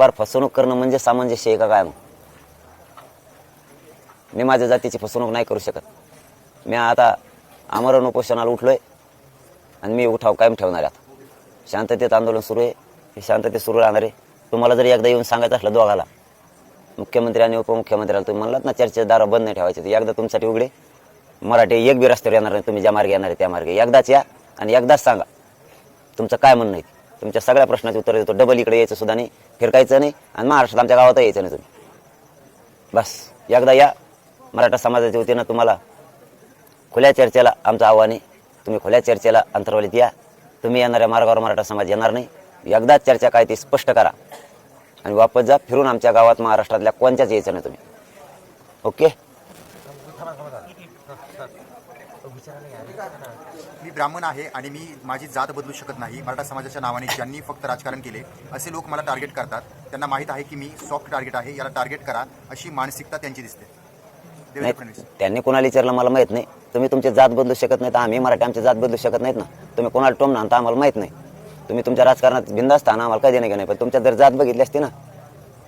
कारभार फसवणूक करणं म्हणजे सामंजस्य आहे का काय? मग मी माझ्या जातीची फसवणूक नाही करू शकत. मी आता आमरण उपोषणाला उठलोय आणि मी उठाव कायम ठेवणार आहे आता. शांततेत आंदोलन सुरू आहे. हे शांततेत सुरू राहणार आहे. तुम्हाला जरी एकदा येऊन सांगायचं असलं दोघाला मुख्यमंत्री आणि उपमुख्यमंत्र्याला तुम्ही म्हणलात ना चर्चेचे दारा बंद नाही ठेवायचे तर एकदा तुमच्यासाठी उघडे. मराठी एक बी रस्त्यावर येणार नाही तुम्ही ज्या मार्गे येणार आहे त्या मार्गे. एकदाच या आणि एकदाच सांगा. तुमचं काय म्हणणं आहे? तुमच्या सगळ्या प्रश्नाचे उत्तर देतो. डबल इकडे यायचं सुद्धा नाही फिरकायचं नाही आणि महाराष्ट्रात आमच्या गावात यायचं नाही तुम्ही. बस एकदा या मराठा समाजाच्या वतीनं तुम्हाला खुल्या चर्चेला आमचं आव्हान आहे. तुम्ही खुल्या चर्चेला अंतर्वलित या. तुम्ही येणाऱ्या मार्गावर मराठा समाज येणार नाही. एकदाच चर्चा काय ती स्पष्ट करा. आणि वापस जा फिरून आमच्या गावात महाराष्ट्रातल्या कोणत्याच यायचं नाही तुम्ही. ओके? मी ब्राह्मण आहे आणि मी माझी जात बदलू शकत नाही. मराठा समाजाच्या नावाने ज्यांनी फक्त राजकारण केले असे लोक मला टार्गेट करतात. त्यांना माहीत आहे की मी सॉफ्ट टार्गेट आहे याला टार्गेट करा अशी मानसिकता त्यांची दिसते. त्यांनी कोणाला विचारलं मला माहीत नाही. तुम्ही तुमची जात बदलू शकत नाही तर आम्ही मराठी आमची जात बदलू शकत नाहीत ना. तुम्ही कोणाला टोम ना आम्हाला माहीत नाही. तुम्ही तुमच्या राजकारणात बिंदास्त ना आम्हाला काय देणं घेणं नाही. पण तुमच्या जर जात बघितली असती ना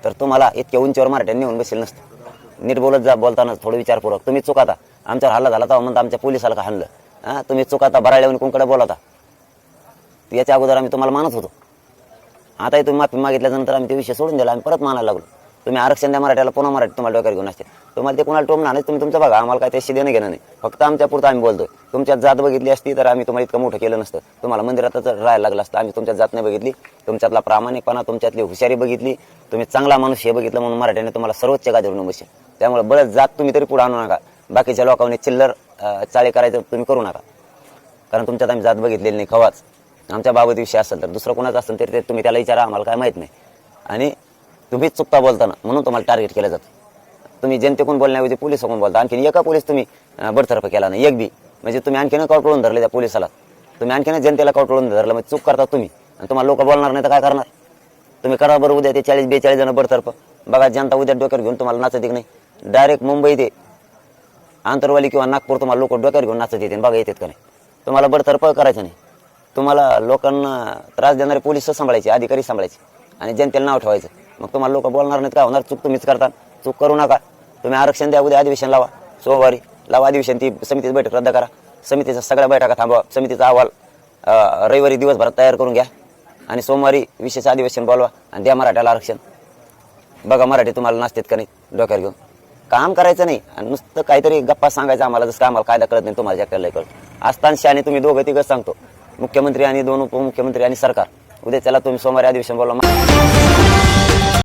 तर तुम्हाला इतक्या उंचीवर मराठ्यांनी येऊन बसेल नसतं. नीट बोलत जा बोलताना थोडं विचारपूर्वक. तुम्ही चुकाता आमच्यावर हल्ला झाला तेव्हा म्हणता आमच्या पोलिसाला का हाणलं? हां तुम्ही चुकाता बराळ्या येऊन कोणकडे बोलाता? याच्या अगोदर आम्ही तुम्हाला मानत होतो. आताही तुम्ही माफी मागितल्यानंतर आम्ही ते विषय सोडून दिला आम्ही परत मानायला लागलो. तुम्ही आरक्षण द्या मराठ्याला पुन्हा मराठी तुम्हाला डोक्यात घेऊन असते तुम्हाला ते कोणाला टोमणार नाही तुम्ही तुमचं बघा आम्हाला काय त्याशी देणं घेणं नाही. फक्त आमच्या पुरतं आम्ही बोलतोय. तुमच्यात जात बघितली असती तर आम्ही तुम्हाला इतकं मोठं केलं नसतं. तुम्हाला मंदिरातच राहायला लागलं असतं. आम्ही तुमच्यात जात नाही बघितली. तुमच्यातला प्रामाणिकपणा तुमच्यातली हुशारी बघितली. तुम्ही चांगला माणूस हे बघितलं म्हणून मराठ्याने तुम्हाला सर्वोच्च गादीवरून बसेल. त्यामुळे बरंच जात तुम्ही तरी पुढे आणू नका. बाकीच्या लोकांनी चिल्लर अं, चाळे करायचं तुम्ही करू नका. कारण तुमच्यात आम्ही जात बघितलेली नाही खवाच. आमच्या बाबत विषय असेल तर दुसरं कोणाचं असेल तरी ते तुम्ही त्याला विचारा आम्हाला काय माहीत नाही. आणि तुम्ही चुकता बोलताना म्हणून तुम्हाला टार्गेट केलं जातं. तुम्ही जनतेकडून बोलण्याऐवजी पोलिसाकडून बोलता. आणखीन एका पोलीस तुम्ही बडतर्फ केला नाही एक बी. म्हणजे तुम्ही आणखीन कवटळून धरले त्या पोलिसाला. तुम्ही आणखीन जनतेला कवटळून धरलं म्हणजे चूक करता तुम्ही. आणि तुम्हाला लोक बोलणार नाही तर काय करणार? तुम्ही करा बरं उद्या ते चाळीस बेचाळीस जण बडतर्फ. बघा जनता उद्या डोक्यावर घेऊन तुम्हाला नाचत नाही. डायरेक्ट मुंबई ते आंतरवाली किंवा नागपूर तुम्हाला लोक डोक्यावर घेऊन नाचत येते बघा येतात का नाही? तुम्हाला बडतर्फ करायचं नाही. तुम्हाला लोकांना त्रास देणारे पोलीस सांभाळायचे अधिकारी सांभाळायचे आणि जनतेला नाव ठेवायचं. मग तुम्हाला लोक बोलणार नाहीत काय होणार चूक तुम्हीच करता. चूक करू नका. तुम्ही आरक्षण द्या उद्या अधिवेशन लावा. सोमवारी लावा अधिवेशन ती समितीची बैठक रद्द करा. समितीच्या सगळ्या बैठका थांबवा. समितीचा अहवाल रविवारी दिवसभरात तयार करून घ्या. आणि सोमवारी विशेष अधिवेशन बोलवा आणि द्या मराठ्याला आरक्षण. बघा मराठी तुम्हाला नाचतात का नाही? डोक्यावर घेऊन. काम करायचं नाही. आणि नुसतं काहीतरी गप्पा सांगायचं आम्हाला जसं आम्हाला कायदा कळत नाही तुम्हाला ज्या कळत. असताना आणि तुम्ही दोघं तिघं सांगतो. मुख्यमंत्री आणि दोन उपमुख्यमंत्री आणि सरकार. उद्या त्याला तुम्ही सोमवारी अधिवेशन बोलवा.